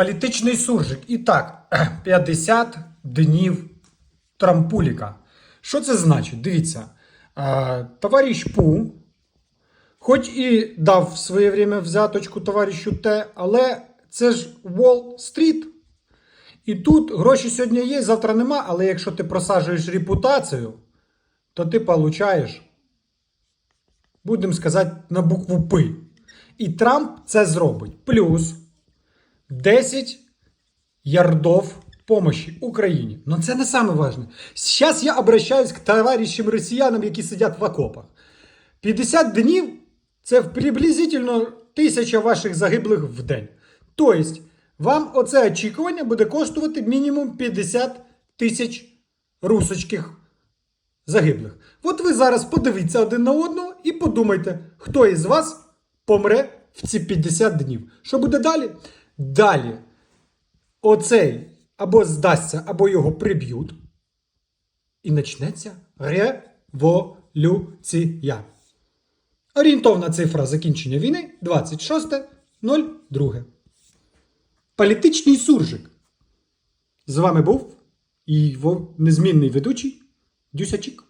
Політичний суржик. І так, 50 днів Трампуліка. Що це значить? Дивіться, товариш Пу, хоч і дав в своє время взяточку товаришу Т, але це ж Уолл-стріт. І тут гроші сьогодні є, завтра нема, але якщо ти просаджуєш репутацію, то ти получаєш, будемо сказати, на букву П. І Трамп це зробить. Плюс 10 ярдов помощи Україні. Но це не саме важне. Зараз я обращаюсь к товаришам росіянам, які сидять в окопах. 50 днів це приблизительно тисяча ваших загиблих в день. Тобто, вам оце очікування буде коштувати мінімум 50 тисяч русочких загиблих. От ви зараз подивіться один на одного і подумайте, хто із вас помре в ці 50 днів. Що буде далі? Далі оцей або здасться, або його приб'ють. І почнеться революція. Орієнтовна цифра закінчення війни 26.02. Політичний суржик. З вами був і його незмінний ведучий Дюсячик.